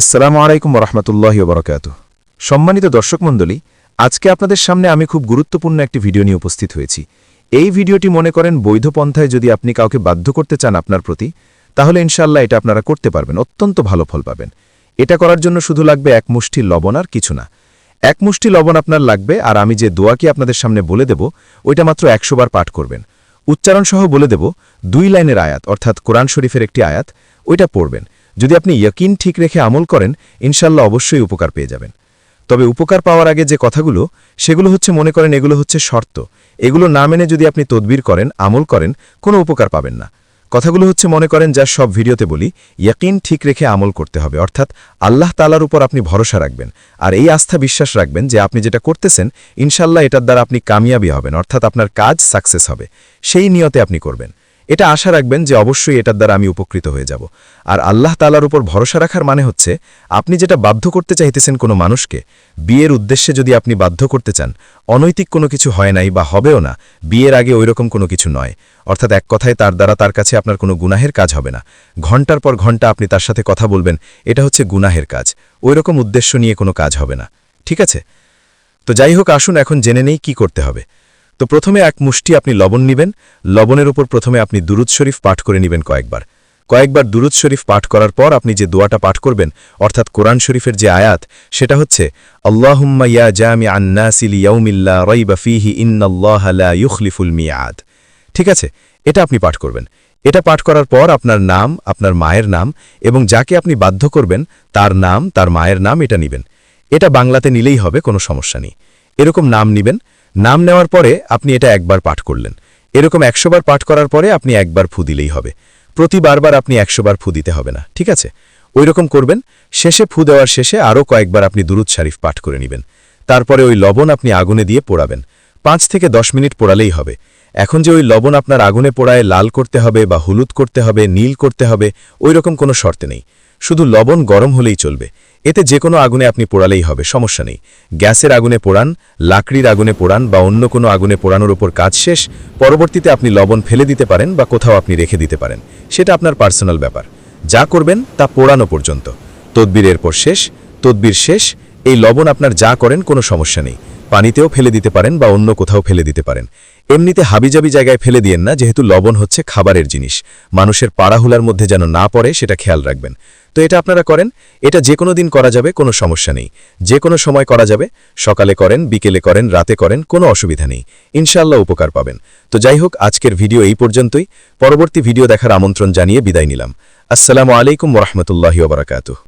আসসালামু আলাইকুম রহমতুল্লাহ বরকাত সম্মানিত দর্শক মণ্ডলী, আজকে আপনাদের সামনে আমি খুব গুরুত্বপূর্ণ একটি ভিডিও নিয়ে উপস্থিত হয়েছি। এই ভিডিওটি মনে করেন বৈধ পন্থায় যদি আপনি কাউকে বাধ্য করতে চান আপনার প্রতি, তাহলে ইনশাল্লাহ এটা আপনারা করতে পারবেন, অত্যন্ত ভালো ফল পাবেন। এটা করার জন্য শুধু লাগবে এক মুষ্টি লবণ আর কিছু না। এক মুষ্টি লবণ আপনার লাগবে, আর আমি যে দোয়াকে আপনাদের সামনে বলে দেব, ওইটা মাত্র একশো বার পাঠ করবেন। উচ্চারণ সহ বলে দেব, দুই লাইনের আয়াত, অর্থাৎ কোরআন শরীফের একটি আয়াত, ওইটা পড়বেন। যদি আপনি ইয়কিন ঠিক রেখে আমল করেন ইনশাল্লাহ অবশ্যই উপকার পেয়ে যাবেন। তবে উপকার পাওয়ার আগে যে কথাগুলো, সেগুলো হচ্ছে মনে করেন এগুলো হচ্ছে শর্ত। এগুলো না মেনে যদি আপনি তদবির করেন, আমল করেন, কোনো উপকার পাবেন না। কথাগুলো হচ্ছে মনে করেন যা সব ভিডিওতে বলি, ইয়াকিন ঠিক রেখে আমল করতে হবে। অর্থাৎ আল্লাহ তালার উপর আপনি ভরসা রাখবেন। আর এই আস্থা বিশ্বাস রাখবেন যে আপনি যেটা করতেছেন ইনশাল্লাহ এটার দ্বারা আপনি কামিয়াবি হবেন। অর্থাৎ আপনার কাজ সাকসেস হবে। সেই নিয়তে আপনি করবেন। এটা আশা রাখবেন যে অবশ্যই এটার দ্বারা আমি উপকৃত হয়ে যাব। আর আল্লাহ তালার উপর ভরসা রাখার মানে হচ্ছে, আপনি যেটা বাধ্য করতে চাইতেছেন কোনো মানুষকে, বিয়ের উদ্দেশ্যে যদি আপনি বাধ্য করতে চান, অনৈতিক কোনো কিছু হয় নাই বা হবেও না, বিয়ের আগে ওইরকম কোনো কিছু নয়। অর্থাৎ এক কথায় তার দ্বারা তার কাছে আপনার কোনো গুনাহের কাজ হবে না। ঘণ্টার পর ঘণ্টা আপনি তার সাথে কথা বলবেন, এটা হচ্ছে গুনাহের কাজ। ওইরকম উদ্দেশ্য নিয়ে কোনো কাজ হবে না। ঠিক আছে? তো যাই হোক, আসুন এখন জেনে নেই কি করতে হবে। তো প্রথমে এক মুষ্টি আপনি লবণ নিবেন। লবণের উপর প্রথমে আপনি দুরুদ শরীফ পাঠ করে নেবেন কয়েকবার। কয়েকবার দুরুদ শরীফ পাঠ করার পর আপনি যে দোয়াটা পাঠ করবেন, অর্থাৎ কোরআন শরীফের যে আয়াত, সেটা হচ্ছে মিয়াদ। ঠিক আছে? এটা আপনি পাঠ করবেন। এটা পাঠ করার পর আপনার নাম, আপনার মায়ের নাম এবং যাকে আপনি বাধ্য করবেন, তার নাম, তার মায়ের নাম এটা নিবেন। এটা বাংলাতে নিলেই হবে, কোনো সমস্যা নেই। এরকম নাম নিবেন নাম নেওয়ার পরে আপনি এটা একবার পাঠ করলেন। এরকম একশোবার পাঠ করার পরে আপনি একবার ফু দিলেই হবে। প্রতিবারবার আপনি একশোবার ফু দিতে হবে না, ঠিক আছে? ওই রকম করবেন, শেষে ফু দেওয়ার শেষে আরও কয়েকবার আপনি দুরুদ শরীফ পাঠ করে নেবেন। তারপরে ওই লবণ আপনি আগুনে দিয়ে পোড়াবেন। পাঁচ থেকে দশ মিনিট পোড়ালেই হবে। এখন যে ওই লবণ আপনার আগুনে পোড়ায় লাল করতে হবে বা হলুদ করতে হবে, নীল করতে হবে ওই রকম কোনো শর্তে নেই। শুধু লবণ গরম হলেই চলবে। এতে যে কোনো আগুনে আপনি পোড়ালেই হবে, সমস্যা নেই। গ্যাসের আগুনে পোড়ান, লাকড়ির আগুনে পোড়ান বা অন্য কোনো আগুনে পোড়ানোর ওপর কাজ শেষ, পরবর্তীতে আপনি লবণ ফেলে দিতে পারেন বা কোথাও আপনি রেখে দিতে পারেন। সেটা আপনার পার্সোনাল ব্যাপার। যা করবেন তা পোড়ানো পর্যন্ত। তদ্বির এরপর শেষ, তদবির শেষ, এই লবণ আপনার যা করেন কোনো সমস্যা নেই। পানিতেও ফেলে দিতে পারেন বা অন্য কোথাও ফেলে দিতে পারেন। এমনিতে হাবিজাবি জায়গায় ফেলে দিয়েন না, যেহেতু লবণ হচ্ছে খাবারের জিনিস। মানুষের পাড়াহুলার মধ্যে যেন না পড়ে, সেটা খেয়াল রাখবেন। তো এটা আপনারা করেন, এটা যে কোনো দিন করা যাবে, কোনো সমস্যা নেই। যে কোনো সময় করা যাবে, সকালে করেন, বিকেলে করেন, রাতে করেন, কোনো অসুবিধা নেই। ইনশাল্লাহ উপকার পাবেন। তো যাই হোক, আজকের ভিডিও এই পর্যন্তই। পরবর্তী ভিডিও দেখার আমন্ত্রণ জানিয়ে বিদায় নিলাম। আসসালামু আলাইকুম রহমতুল্লাহি ওবরাকাতু